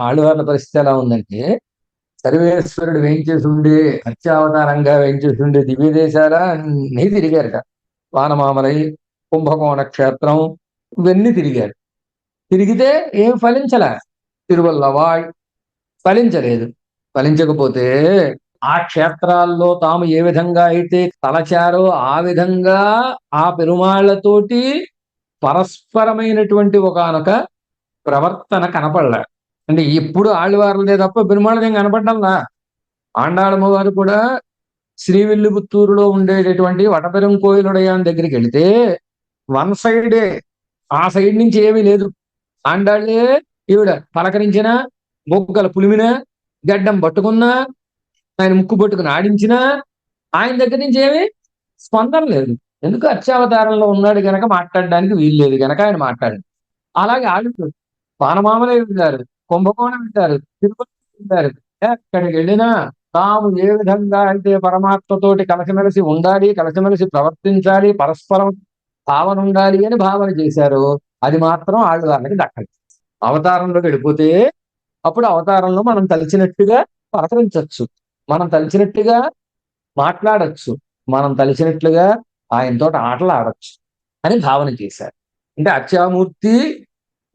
ఆళ్వార్ల పరిస్థితి ఎలా ఉందంటే సర్వేశ్వరుడు వేయించేసి ఉండే అత్యావతారంగా వేయించేసి ఉండే దివ్య దేశాల అన్నీ తిరిగారట. వానమామలై కుంభకోణ క్షేత్రం ఇవన్నీ తిరిగారు. తిరిగితే ఏం ఫలించలే? తిరువల్లవాయ్ ఫలించలేదు. ఫలించకపోతే ఆ క్షేత్రాల్లో తాము ఏ విధంగా అయితే తలచారో ఆ విధంగా ఆ పెరుమాళ్ళతోటి పరస్పరమైనటువంటి ఒకనొక ప్రవర్తన కనపడలే. అంటే ఇప్పుడు ఆళ్ళవారులదే తప్ప పెరుమాళ్ళదేం కనపడ్డంలా ఆండాళమ్మ వారు కూడా శ్రీవిల్లిపుత్తూరులో ఉండేటటువంటి వటపెరం కోయిలుడయాన్ దగ్గరికి వెళితే వన్ సైడే ఆ సైడ్ నుంచి ఏమీ లేదు. ఆండాళ్ళే ఈవిడ పలకరించిన బొగ్గల పులిమిన గడ్డం పట్టుకున్నా ఆయన ముక్కు పట్టుకుని ఆడించినా ఆయన దగ్గర నుంచి ఏమీ స్పందన లేదు. ఎందుకు అత్యావతారంలో ఉన్నాడు గనక మాట్లాడడానికి వీలు లేదు గనక ఆయన మాట్లాడు అలాగే ఆడు పానమామలే వెళ్ళారు కుంభకోణం వెళ్ళారు తిరుపతి వెళ్ళారు ఎక్కడికి వెళ్ళినా తాము ఏ విధంగా అయితే పరమాత్మతోటి కలిసిమెలిసి ఉండాలి కలిసిమెలిసి ప్రవర్తించాలి పరస్పరం భావన ఉండాలి అని భావన చేశారు అది మాత్రం ఆళ్ళు వాళ్ళకి దక్కదు. అవతారంలోకి వెళ్ళిపోతే అప్పుడు అవతారంలో మనం తలిచినట్టుగా పలకరించవచ్చు మనం తలిచినట్టుగా మాట్లాడచ్చు మనం తలిచినట్లుగా ఆయనతో ఆటలు ఆడచ్చు అని భావన చేశారు. అంటే అత్యామూర్తి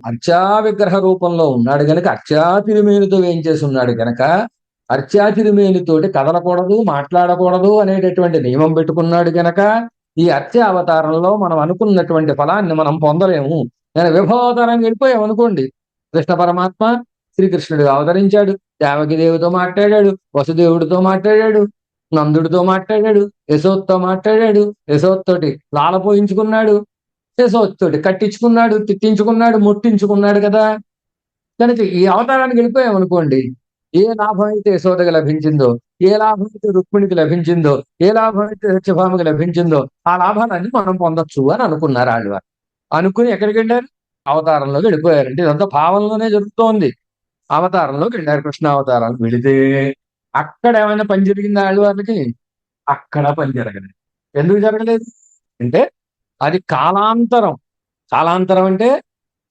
అర్చా విగ్రహ రూపంలో ఉన్నాడు గనక అర్చాతిరుమేనితో ఏం చేసి ఉన్నాడు గనక అర్చాతిరుమేనితోటి కదలకూడదు మాట్లాడకూడదు అనేటటువంటి నియమం పెట్టుకున్నాడు గనక ఈ అర్చ అవతారంలో మనం అనుకున్నటువంటి ఫలాన్ని మనం పొందలేము. నేను విభవావతారం వెళ్ళిపోయాం అనుకోండి. కృష్ణ పరమాత్మ శ్రీకృష్ణుడు అవతరించాడు దేవకిదేవితో మాట్లాడాడు వసుదేవుడితో మాట్లాడాడు నందుడితో మాట్లాడాడు యశోత్తో మాట్లాడాడు యశోత్తోటి లాల పోయించుకున్నాడు కట్టించుకున్నాడు తిట్టించుకున్నాడు ముట్టించుకున్నాడు కదా. కనుక ఈ అవతారానికి వెళ్ళిపోయామనుకోండి ఏ లాభం అయితే యశోదకి లభించిందో ఏ లాభం అయితే రుక్మిణికి లభించిందో ఏ లాభం అయితే సత్యభామకి లభించిందో ఆ లాభాలన్నీ మనం పొందొచ్చు అని అనుకున్నారు వాళ్ళు అనుకుని ఎక్కడికి వెళ్ళారు? అవతారంలోకి వెళ్ళిపోయారు. అంటే ఇదంతా భావంలోనే జరుగుతోంది. అవతారంలోకి వెళ్ళారు. కృష్ణ అవతారానికి వెళితే అక్కడ ఏమైనా పని జరిగిందా ఆళ్ళవారికి అక్కడ పని జరగలేదు. ఎందుకు జరగలేదు? అంటే అది కాలాంతరం. కాలాంతరం అంటే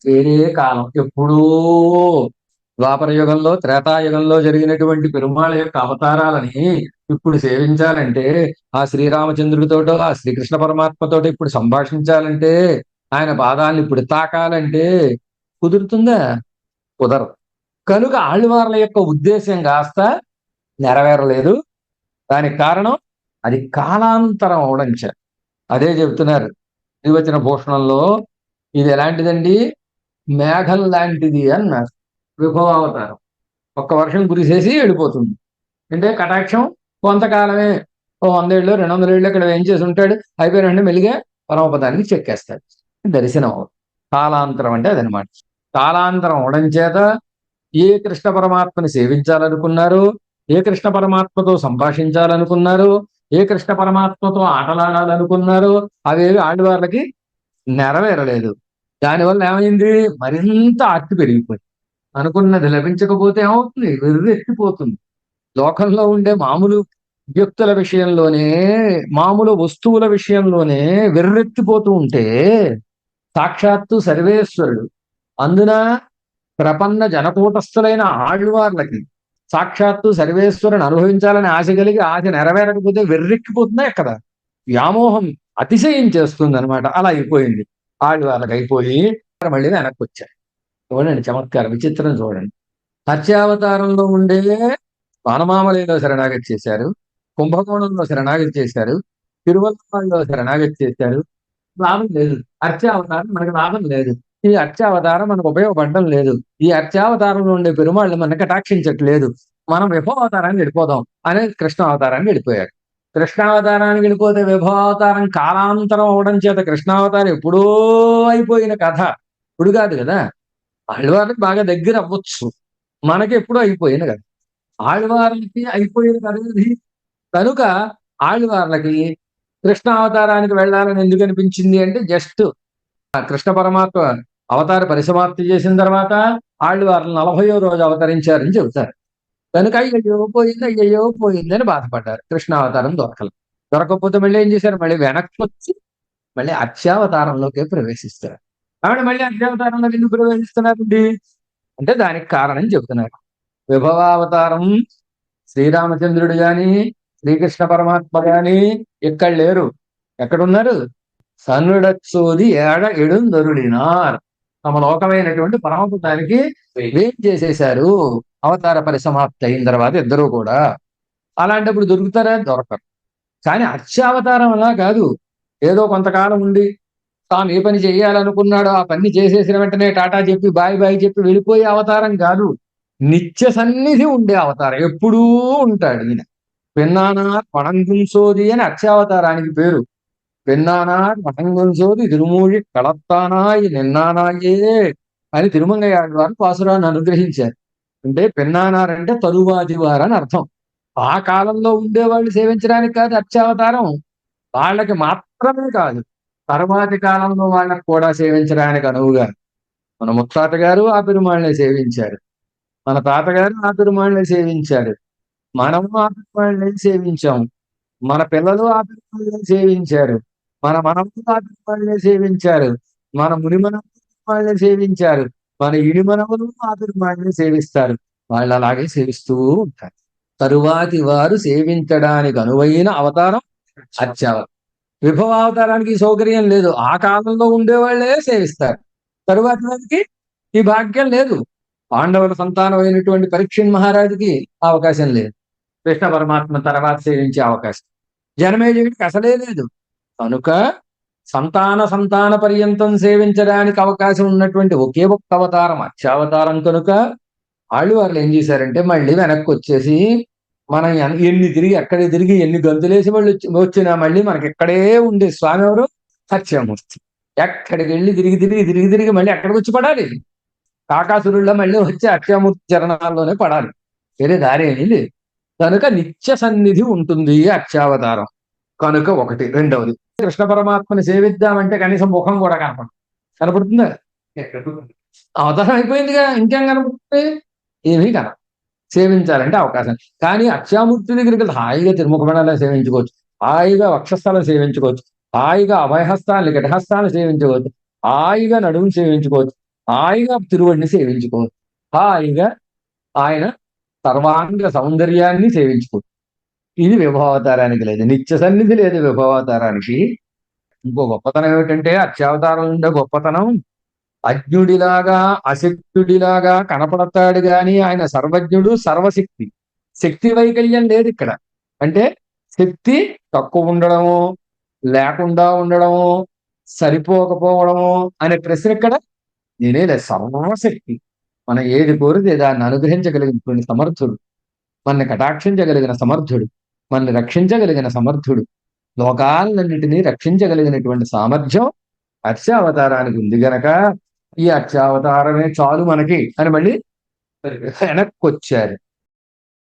వేరే కాలం. ఎప్పుడూ ద్వాపర యుగంలో త్రేతాయుగంలో జరిగినటువంటి పెరుమాళ యొక్క అవతారాలని ఇప్పుడు సేవించాలంటే ఆ శ్రీరామచంద్రుడితోటో ఆ శ్రీకృష్ణ పరమాత్మతోటో ఇప్పుడు సంభాషించాలంటే ఆయన పాదాలను ఇప్పుడు తాకాలంటే కుదురుతుందా? కుదరదు. కనుక ఆళ్ళవార్ల యొక్క ఉద్దేశం కాస్త నెరవేరలేదు. దానికి కారణం అది కాలాంతరం అవడం అదే చెబుతున్నారు శ్రీవచన భూషణంలో ఇది ఎలాంటిదండి? మేఘం లాంటిది అన్నారు విభవావతారం ఒక్క వర్షం కురిసేసి వెళ్ళిపోతుంది. అంటే కటాక్షం కొంతకాలమే. ఓ వందేళ్ళు రెండు వందల ఏళ్ళు ఇక్కడ ఏం చేసి ఉంటాడు? అయిపోయినంటే మెల్లిగా పరమపదానికి చెక్కేస్తాడు. దర్శనం కాలాంతరం అంటే అదనమాట. కాలాంతరం అవడం చేత ఏ కృష్ణ పరమాత్మని సేవించాలనుకున్నారు? ఏ కృష్ణ పరమాత్మతో సంభాషించాలనుకున్నారు? ఏ కృష్ణ పరమాత్మతో ఆటలాడాలనుకున్నారో అవేవి ఆడవాళ్ళకి నెరవేరలేదు. దానివల్ల ఏమైంది? మరింత ఆర్తి పెరిగిపోయింది. అనుకున్నది లభించకపోతే ఏమవుతుంది? వెర్రెత్తిపోతుంది లోకంలో ఉండే మామూలు వ్యక్తుల విషయంలోనే మామూలు వస్తువుల విషయంలోనే వెర్రెత్తిపోతూ ఉంటే సాక్షాత్తు సర్వేశ్వరుడు. అందున ప్రపన్న జనకూటస్థులైన ఆళ్వార్లకి సాక్షాత్తు సర్వేశ్వరుని అనుభవించాలని ఆశ కలిగి ఆశ నెరవేరకపోతే వెర్రెక్కిపోతుందా ఎక్కడ వ్యామోహం అతిశయం చేస్తుంది అనమాట అలా అయిపోయింది. వాళ్ళు వాళ్ళకి అయిపోయి మళ్ళీ వెనక్కి వచ్చారు చూడండి చమత్కారం విచిత్రం చూడండి. హత్యావతారంలో ఉండే వానమామలిలో శరణాగతి చేశారు. కుంభకోణంలో శరణాగతి చేశారు. తిరువల్లలో శరణాగతి చేశారు. లాభం లేదు. అర్చావతారం మనకు లాభం లేదు. ఈ అర్చావతారం మనకు ఉపయోగపడడం లేదు. ఈ అర్చావతారంలో ఉండే పెరుమాళ్ళు మనకు కటాక్షించట్లేదు. మనం విభవావతారానికి వెళ్ళిపోదాం అనేది కృష్ణ అవతారానికి వెళ్ళిపోయారు. కృష్ణావతారానికి వెళ్ళిపోతే విభవావతారం కాలాంతరం అవడం చేత కృష్ణావతారం ఎప్పుడో అయిపోయిన కథ. ఇప్పుడు కాదు కదా. ఆళ్వార్లకి బాగా దగ్గర అవ్వచ్చు. మనకి ఎప్పుడో అయిపోయిన కదా ఆళ్వార్లకి అయిపోయిన కథ ఇది కనుక ఆళ్వార్లకి కృష్ణావతారానికి వెళ్ళాలని ఎందుకు అనిపించింది అంటే జస్ట్ కృష్ణ పరమాత్మ అవతార పరిసమాప్తి చేసిన తర్వాత వాళ్ళు వారు నలభయో రోజు అవతరించారని చెబుతారు. కనుక అయ్యో పోయింది అయ్యో పోయింది అని బాధపడ్డారు. కృష్ణ అవతారం దొరకలేదు దొరకకపోతే మళ్ళీ ఏం చేశారు? మళ్ళీ వెనక్కి వచ్చి మళ్ళీ అత్యావతారంలోకే ప్రవేశిస్తారు. కాబట్టి మళ్ళీ అత్యావతారంలో ఎందుకు ప్రవేశిస్తున్నారండి? అంటే దానికి కారణం చెబుతున్నారు. విభవావతారం శ్రీరామచంద్రుడు గాని శ్రీకృష్ణ పరమాత్మ గాని ఇక్కడ లేరు. ఎక్కడున్నారు? సన్నుడచ్చోది ఏడ ఎడుందరుడినార్ తమ లోకమైనటువంటి పరమపుతానికి వేం చేసేశారు. అవతార పరిసమాప్తి అయిన తర్వాత ఇద్దరు కూడా. అలాంటప్పుడు దొరుకుతారా? దొరకరు. కానీ అత్యావతారం అలా కాదు. ఏదో కొంతకాలం ఉండి తాను ఏ పని చేయాలనుకున్నాడో ఆ పని చేసేసిన వెంటనే టాటా చెప్పి బాయ్ బాయ్ చెప్పి వెళ్ళిపోయే అవతారం కాదు. నిత్య సన్నిధి ఉండే అవతారం. ఎప్పుడూ ఉంటాడు ఈయన. పెన్నానార్ పణంగుంసోది అని అక్షావతారానికి పేరు. పెన్నానార్ పణంగుంసోది తిరుమూడి కళత్తానాయి నిన్నానాయే అని తిరుమంగయ్యాడు వారు పాసురాన్ని అనుగ్రహించారు. అంటే పెన్నానారంటే తరువాతి వారు అని అర్థం. ఆ కాలంలో ఉండేవాళ్ళు సేవించడానికి కాదు అక్షావతారం వాళ్ళకి మాత్రమే కాదు. తర్వాతి కాలంలో వాళ్ళకి కూడా సేవించడానికి అనువుగా. మన ముత్తాత గారు ఆ పెరుమాళ్ళని సేవించారు. మన తాతగారు ఆ పెరుమాళ్ళని సేవించారు. మనము ఆ పెరుమాళ్ళని సేవించాం మన పిల్లలు ఆ పెరుమాళ్ళని సేవించారు. మన మనవులు ఆ సేవించారు. మన మునిమనములు సేవించారు. మన ఇడిమనములు ఆ సేవిస్తారు. వాళ్ళు అలాగే సేవిస్తూ ఉంటారు. తరువాతి వారు సేవించడానికి అనువైన అవతారం అత్యవతారం విభవావతారానికి అవతారానికి సౌకర్యం లేదు. ఆ కాలంలో ఉండేవాళ్ళే సేవిస్తారు. తరువాతి వారికి ఈ భాగ్యం లేదు. పాండవుల సంతానం అయినటువంటి పరీక్షణ్ మహారాజుకి అవకాశం లేదు. కృష్ణ పరమాత్మ తర్వాత సేవించే అవకాశం. జనమేజయుడికి అసలే లేదు. కనుక సంతాన సంతాన పర్యంతం సేవించడానికి అవకాశం ఉన్నటువంటి ఒకే ఒక్క అవతారం అత్యవతారం కనుక వాళ్ళు వాళ్ళు ఏం చేశారంటే మళ్ళీ వెనక్కి వచ్చేసి మనం ఎన్ని తిరిగి ఎక్కడే తిరిగి ఎన్ని గంతులేసి వాళ్ళు వచ్చినా మళ్ళీ మనకి ఎక్కడే ఉండే స్వామి ఎవరు? సత్యమూర్తి. ఎక్కడికి వెళ్ళి తిరిగి తిరిగి తిరిగి తిరిగి మళ్ళీ ఎక్కడికి వచ్చి పడాలి? కాకాసురుల్లో మళ్ళీ వచ్చి అక్షయమూర్తి చరణాల్లోనే పడాలి. వేరే దారేమీ లేదు. కనుక నిత్య సన్నిధి ఉంటుంది అక్షావతారం కనుక ఒకటి రెండవది. కృష్ణ పరమాత్మని సేవిద్దామంటే కనీసం ముఖం కూడా కనపడదు. కనపడుతుందా? అవతారం అయిపోయిందిగా ఇంకేం కనపడుతుంది? ఏమీ కన సేవించాలంటే అవకాశం. కానీ అక్షామూర్తి దగ్గరికి వెళ్తే హాయిగా తిరుముఖమణాలను సేవించుకోవచ్చు. హాయిగా వక్షస్థలం సేవించుకోవచ్చు. హాయిగా అభయహస్తాన్ని ఘటహస్తాన్ని సేవించుకోవచ్చు. హాయిగా నడుముని సేవించుకోవచ్చు. హాయిగా తిరువడిని సేవించుకోవచ్చు. హాయిగా ఆయన సర్వాంగ సౌందర్యాన్ని సేవించుకోవచ్చు. ఇది విభవావతారానికి లేదు. నిత్య సన్నిధి లేదు విభవావతారానికి. ఇంకో గొప్పతనం ఏమిటంటే అత్యవతారం ఉండే గొప్పతనం. అజ్ఞుడిలాగా అశక్తుడిలాగా కనపడతాడు గాని ఆయన సర్వజ్ఞుడు సర్వశక్తి. శక్తి వైకల్యం లేదు ఇక్కడ. అంటే శక్తి తక్కువ ఉండడము లేకుండా ఉండడము సరిపోకపోవడము అనే ప్రశ్న ఇక్కడ నేనే లేదు. సర్వశక్తి. మనం ఏది కోరితే దాన్ని అనుగ్రహించగలిగినటువంటి సమర్థుడు. మన కటాక్షించగలిగిన సమర్థుడు. మనల్ని రక్షించగలిగిన సమర్థుడు. లోకాలన్నింటినీ రక్షించగలిగినటువంటి సామర్థ్యం అక్షావతారానికి ఉంది గనక ఈ అక్షావతారమే చాలు మనకి అని మళ్ళీ వెనక్కి వచ్చారు